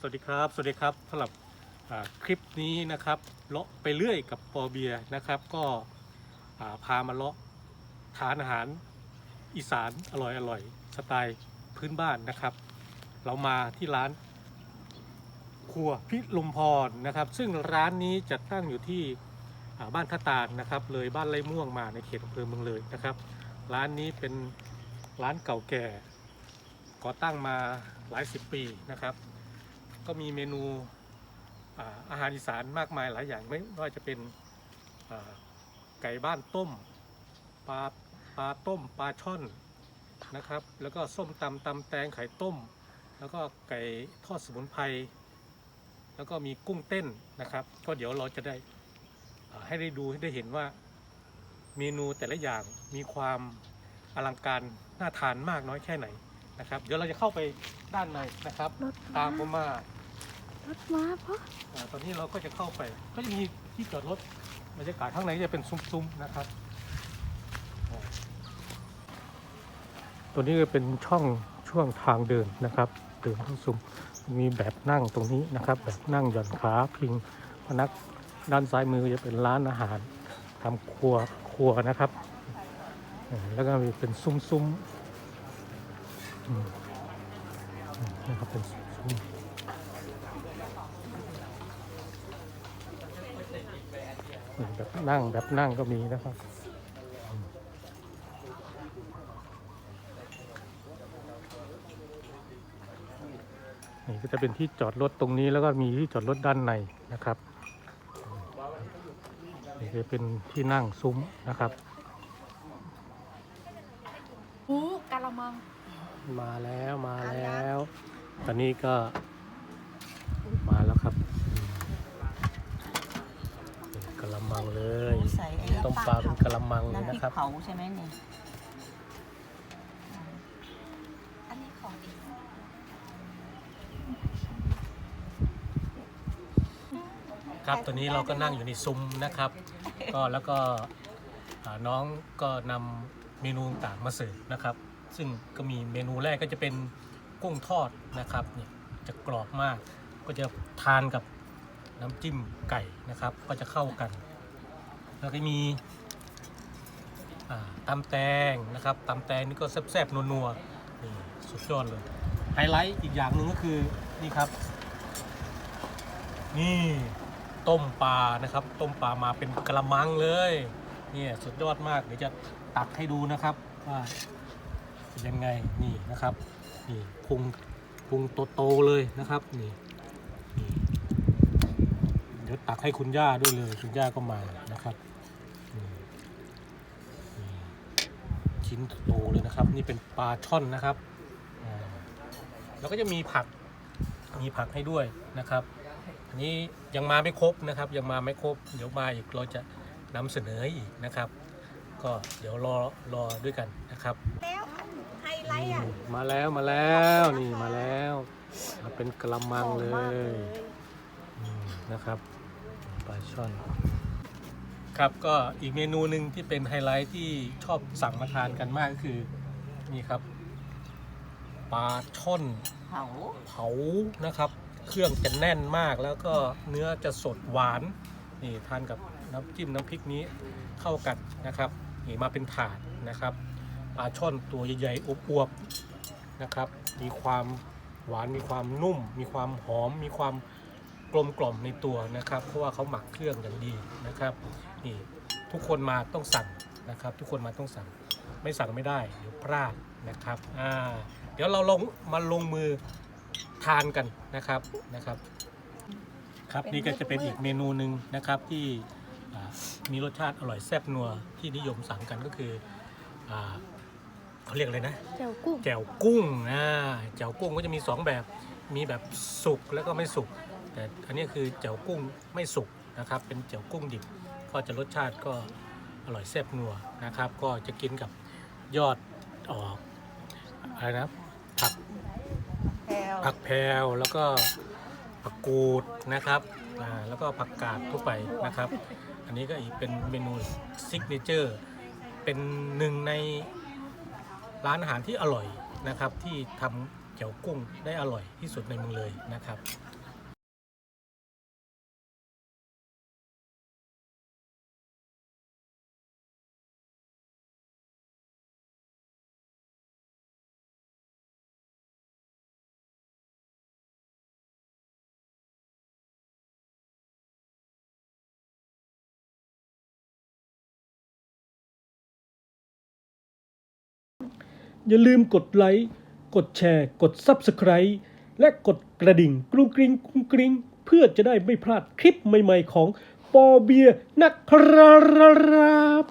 สวัสดีครับ สวัสดีครับสำหรับคลิปนี้นะครับเลาะไปเรื่อยกับปอเบียนะครับ ก็าพามาเลาะทานอาหารอีสานอร่อยอร่อยสไตล์พื้นบ้านนะครับ เรามาที่ร้านครัวพิลมพรนะครับ ซึ่งร้านนี้จะตั้งอยู่ที่บ้านท่าตาลนะครับ เลยบ้านไร่ม่วงมาในเขตอำเภอเมืองเลยนะครับ ร้านนี้เป็นร้านเก่าแก่ก่อตั้งมาหลายสิบปีนะครับ ก็มีเมนูอ่าอาหารอีสานมากมายหลายอย่างไม่ว่าจะเป็นอ่าไก่บ้านต้มปลาปลาต้มปลาช่อนนะครับ แล้วก็ส้มตำตำแตงไข่ต้ม แล้วก็ไก่ทอดสมุนไพรแล้วก็มีกุ้งเต้นนะครับ ก็เดี๋ยวเราจะได้อ่าให้ได้ดูให้ได้เห็นว่าเมนูแต่ละอย่างมีความอลังการน่าทานมากน้อยแค่ไหนนะครับ เดี๋ยวเราจะเข้าไปด้านในนะครับรถตามผมมา รถมาเพราะอ่าตอนนี้เราก็จะเข้าไป ก็จะมีที่จอดรถบรรยากาศข้างในจะเป็นซุ้มๆนะครับอ่าตัวนี้ก็เป็นช่องช่วงทางเดินนะครับเดินเข้าซุ้มมีแบบนั่งตรงนี้นะครับ แบบนั่งหย่อนขาพิงพนักด้านซ้ายมือจะเป็นร้านอาหารทำครัวครัวนะครับอ่าแล้วก็มีเป็นซุ้มๆอืมอืมนะครับเป็นซุ้มๆ แบบนั่งแบบนั่งก็มีนะครับนี่ก็จะเป็นที่จอดรถตรงนี้แล้วก็มีที่จอดรถด้านในนะครับนี่จะเป็นที่นั่งซุ้มนะครับหูกะละมัง มาแล้วมาแล้ว ตอนนี้ก็มาแล้วครับเป็นกะละมัง เลยใส่ไอ้ต้มปลาเป็นกะละมังเลยน้ำพรินะกครับ เผาใช่ไหมเนี่ยอันนี้ของอีกครับตอนนี้เราก็นั่งอยู่ในซุ้มนะครับ ก็แล้วก็อ่าน้องก็นำเมนูต่างๆมาเสิร์ฟนะครับ ซึ่งก็มีเมนูแรกก็จะเป็นกุ้งทอดนะครับเนี่ยจะกรอบมาก ก็จะทานกับน้ำจิ้มไก่นะครับ ก็จะเข้ากัน แล้วก็มีตำแตงนะครับตำแตงนี่ก็แซ่บๆนัวๆนี่สุดยอดเลยไฮไลท์อีกอย่างหนึ่งก็คือนี่ครับ นี่ต้มปลานะครับ ต้มปลามาเป็นกระมังเลยเนี่ยสุดยอดมากเดี๋ยวจะตักให้ดูนะครับว่าเป็นยังไงนี่นะครับนี่พุงพุงโตๆเลยนะครับนี่เดี๋ยวตักให้คุณย่าด้วยเลย คุณย่าก็มา นะครับนี่นี่ชิ้นโตเลยนะครับ นี่เป็นปลาช่อนนะครับอ่าแล้วก็จะมีผักมีผักให้ด้วยนะครับ อันนี้ยังมาไม่ครบนะครับ ยังมาไม่ครบ เดี๋ยวมาอีกเราจะนำเสนออีกนะครับ ก็เดี๋ยวรอรอด้วยกันนะครับแล้วไฮไลท์อะนี่มาแล้วมาแล้วนี่มาแล้วมาเป็นกระมังเลหอมมากยอืมนะครับปลาช่อน ครับก็อีกเมนูหนึ่งที่เป็นไฮไลท์ที่ชอบสั่งมาทานกันมากก็คือนี่ครับปลาช่อนเผาเผานะครับ เครื่องจะแน่นมากแล้วก็เนื้อจะสดหวานนี่ทานกับน้ำจิ้มน้ำพริกนี้เข้ากันนะครับนี่มาเป็นถาดนะครับปลาช่อนตัวใหญ่ๆอวบๆนะครับ มีความหวานมีความนุ่ม มีความหอมมีความ กลมกล่อมในตัวนะครับ เพราะว่าเขาหมักเครื่องอย่างดีนะครับนี่ทุกคนมาต้องสั่งนะครับ ทุกคนมาต้องสั่งไม่สั่งไม่ได้เดี๋ยวพลาดนะครับอ่าเดี๋ยวเราลงมาลงมือทานกันนะครับนะครับครับนี่ก็จะเป็นอีกเมนูหนึ่งนะครับที่อ่ามีรสชาติอร่อยแซ่บนัวที่นิยมสั่งกันก็คืออ่าเขาเรียกอะไรนะเจ้ากุ้งแจ่วกุ้งนะแจ่วกุ้งก็จะมีสองแบบมีแบบสุกแล้วก็ไม่สุก แต่อันนี้คือแจ่วกุ้งไม่สุกนะครับ เป็นแจ่วกุ้งดิบก็จะรสชาติก็อร่อยแซ่บนัวนะครับ ก็จะกินกับยอดออกอะไรนะผักแพลวผักแพรวแล้วก็ผักกูดนะครับอ่าแล้วก็ผักกาดทั่วไปนะครับ อันนี้ก็อีกเป็นเมนูซิกเนเจอร์เป็นหนึ่งในร้านอาหารที่อร่อยนะครับ ที่ทำเกี๊ยวกุ้งได้อร่อยที่สุดในเมืองเลยนะครับ อย่าลืมกดไลค์กดแชร์ กด Subscribe และกดกระดิ่งกรุงกริงกรุงกริงเพื่อจะได้ไม่พลาดคลิปใหม่ๆของปอเบียนะครับ